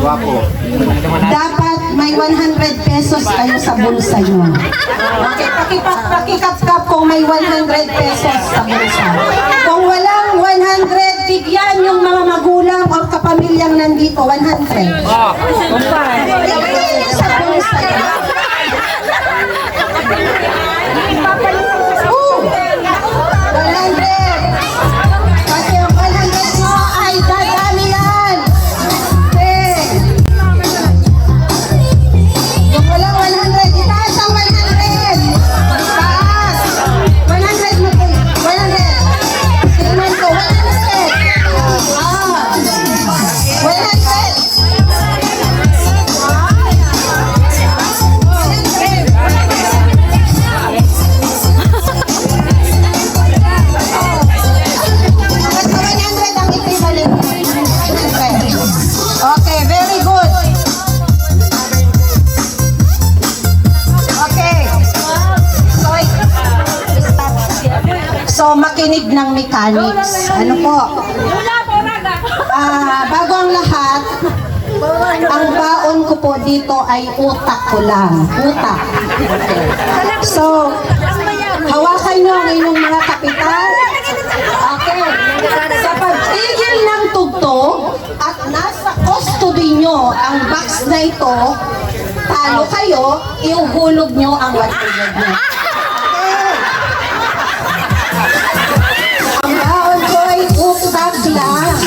Guwapo. dapat may 100 pesos kayo sa bulsa nyo. Okay, pakipak, pakikap-kap kung may 100 pesos sa bulsa. Kung walang 100, bigyan yung mga magulang o kapamilyang nandito, 100. Bigyan nyo sa bulsa nyo. Ng mechanics. Ano po? Ah, bago ang lahat, ang baon ko po dito ay utak ko lang. Utak. So, hawakan nyo ang inyong mga kapital. Okay. Sa pagtigil ng tugtog at nasa custody nyo ang box na ito, talo kayo, iuhulog nyo ang 100 nyo. Utak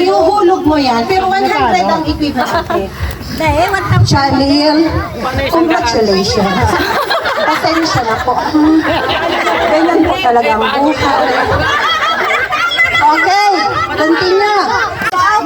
Iuhulog mo yan. Pero 100 ang equivalent. Charlene, congratulations. Pasensya na po. Ganyan po talaga ang buhay. Okay, continue. Ah,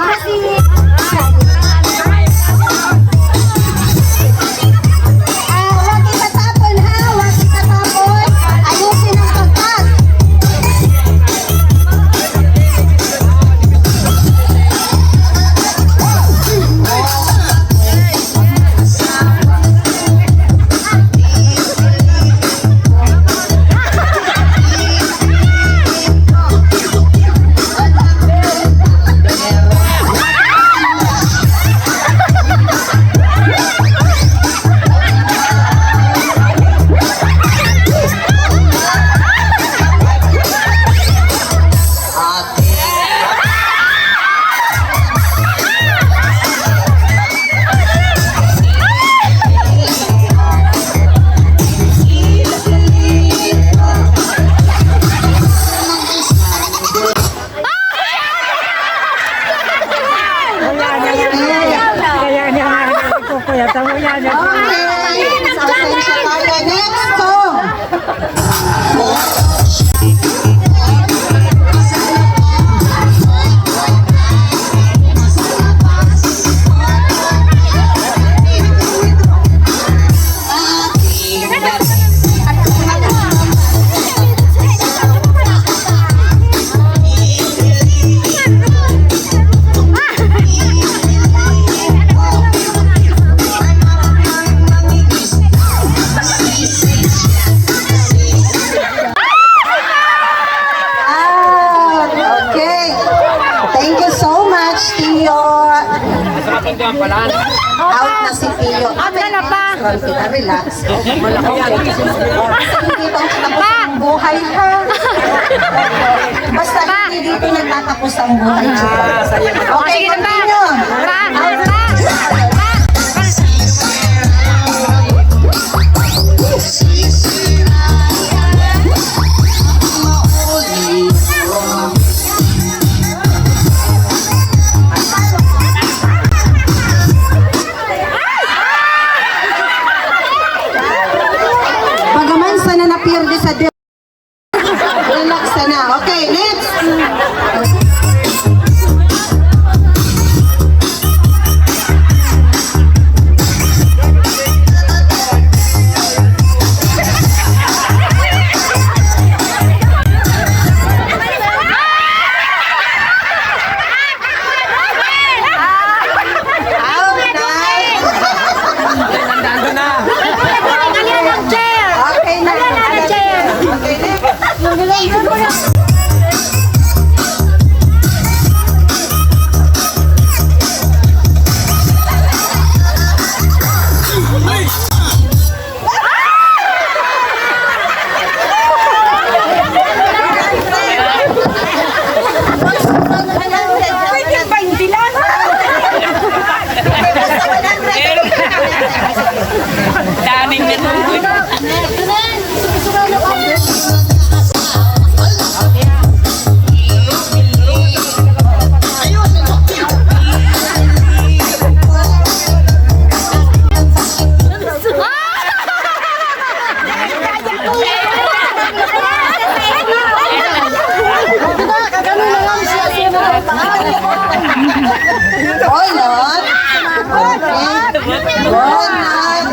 Good night.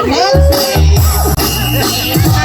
Okay. Next.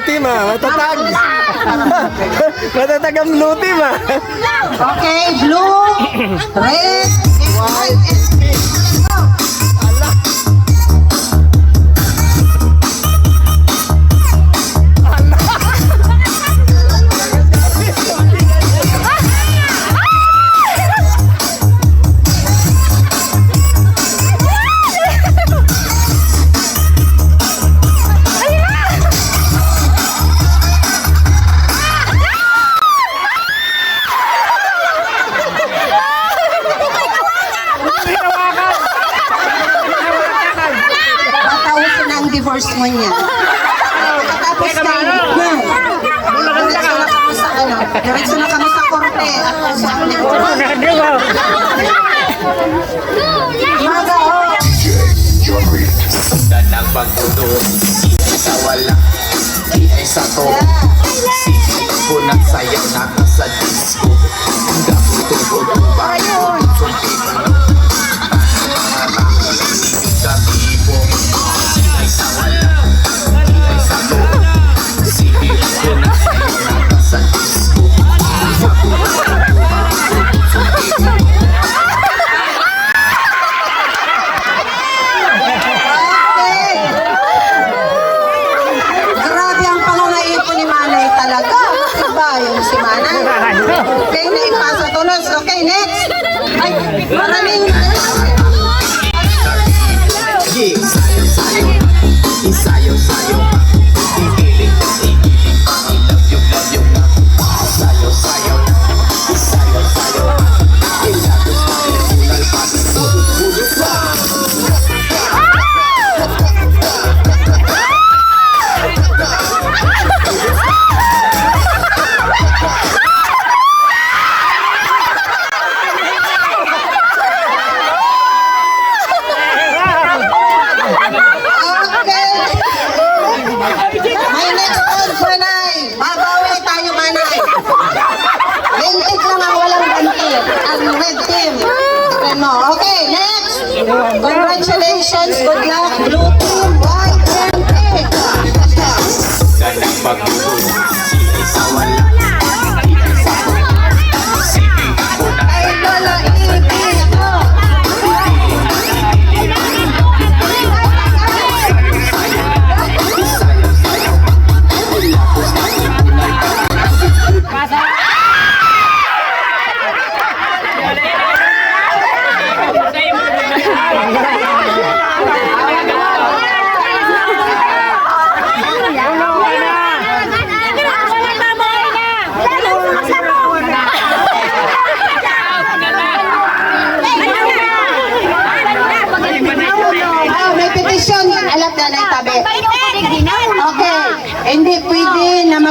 luti ma. Matatag. Matatag ang luti ma. Okay, blue, red, white, and pagdudos Sa wala, di ay sa to. yung si Manang. Okay, naipasa tulos. Okay, next. Ay, maraming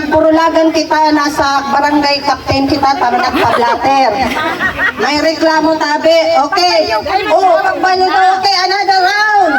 Burulagan kita, nasa barangay captain kita, tama nagpa-blatter. May reklamo tabi, okay. Oh, pagbanyo okay, another round.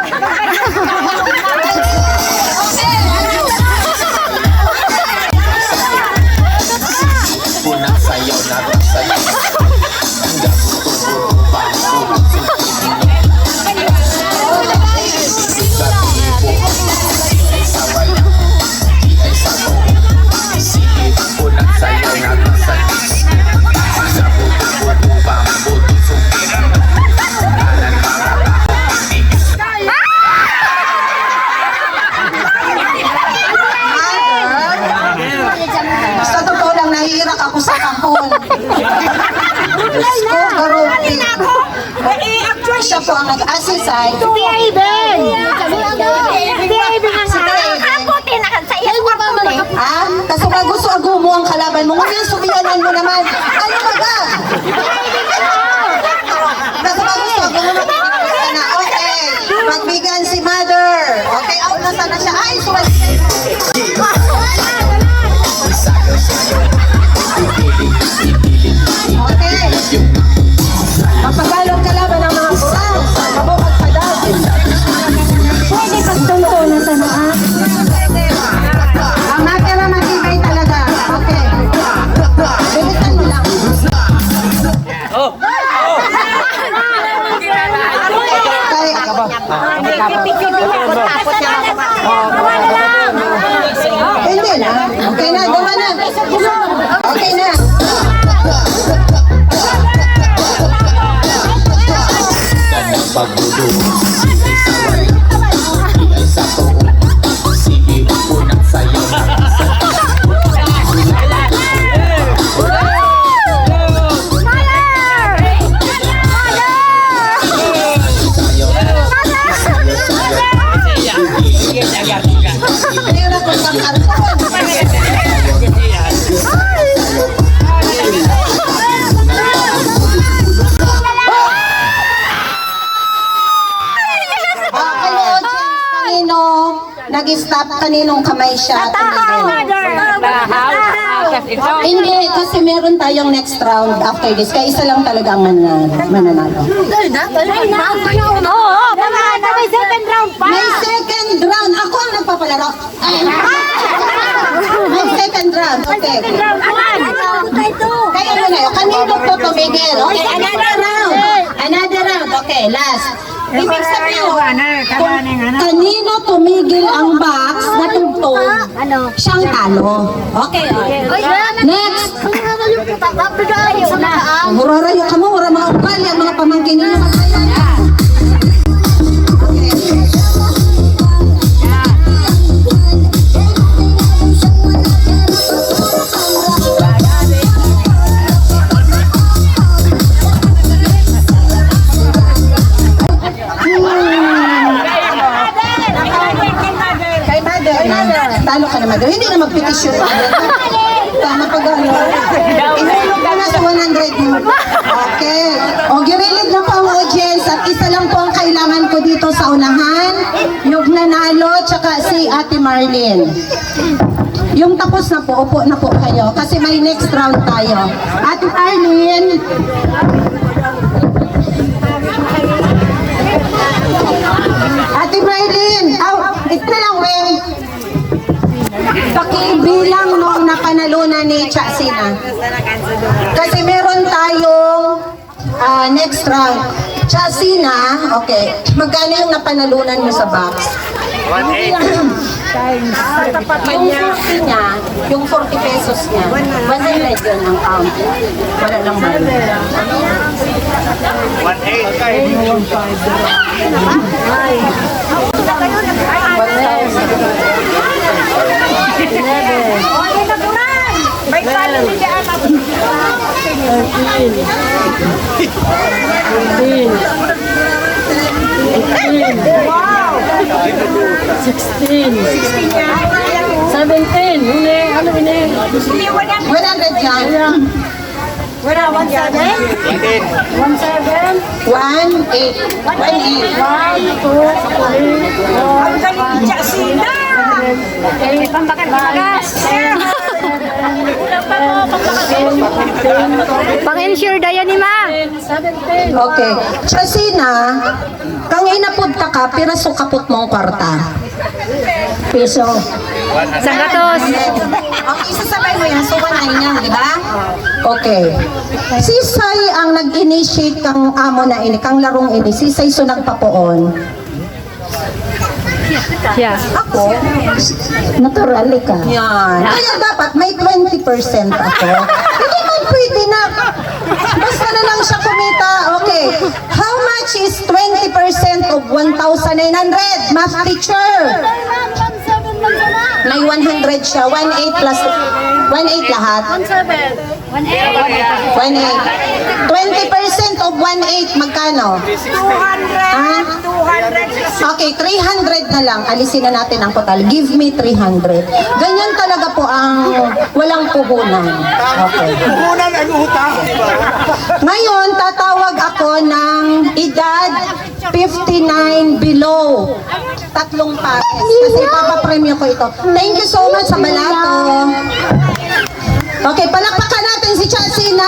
Let's go. Okay na, gawa na. Okay na. Pagdudugo. nag-stop kaninong kamay siya. Tatahaw! Hindi, kasi meron tayong next round after this. Kaya isa lang talaga ang mananalo. mananalo. Oo, pangalan may second round pa! May second round! Ako ang nagpapalaro. Ay, May second round, okay. Ano Kaya ano na kayo, kanino to tumigil? Okay, another round! Another round, okay, last. Ibig sabihin, kung kanino tumigil ang box na tugtog, siyang talo. Okay. Next. Murarayo ka mo, mura mga ugali, ang mga pamangkin ninyo. Talo ka na mother. Hindi na magpetisyon. Tama pag ano. Inulog ka na sa 100 mo. Okay. O, girilid na po ang audience at isa lang po ang kailangan ko dito sa unahan. Yung nanalo, tsaka si Ate Marlene. Yung tapos na po, upo na po kayo kasi may next round tayo. Ate Marlene, Ate Marlene, aw, ito na lang, Weng. Pakibilang nung napanalunan ni Chasina. Kasi meron tayong ah, next round. Chasina, okay. Magkano yung napanalunan mo sa box? 1.8. yung 40 niya, yung 40 pesos niya, 100 yun ang count. Wala lang ba? Seventeen. Huli. Ano ini? 100 yan. Wala. One seven. One seven. 1, 8. 1, 8. One, two, three, four, Eh, pambakal magas. Pang-insure dayan ni ma. Okay. Chasina, kang inapod ka ka, piraso kapot mong kwarta. Piso. Sa gatos. Ang isasabay mo yan, so 1 yan, di ba? Okay. Si Sai ang nag-initiate kang amo na ini, kang larong ini, si Sai so nagpapoon. Yeah. Ako, naturally ka. Yan. Kaya dapat may 20% ako. Hindi man pwede na. Basta na lang siya kumita. Okay. How much is 20% of 1,900? Math teacher. May 100 siya. 1,8 plus 1,8 lahat. 1,8. 20% of 1,8 magkano? 200. Ah? Okay, 300 na lang. Alisin na natin ang total. Give me 300. Ganyan talaga po ang walang puhunan. Okay. Puhunan ang utang. Ngayon, tatawag ako ng edad 59 below. Tatlong pares. Kasi papapremyo ko ito. Thank you so much sa balato. Okay, palakpakan natin si Chasina.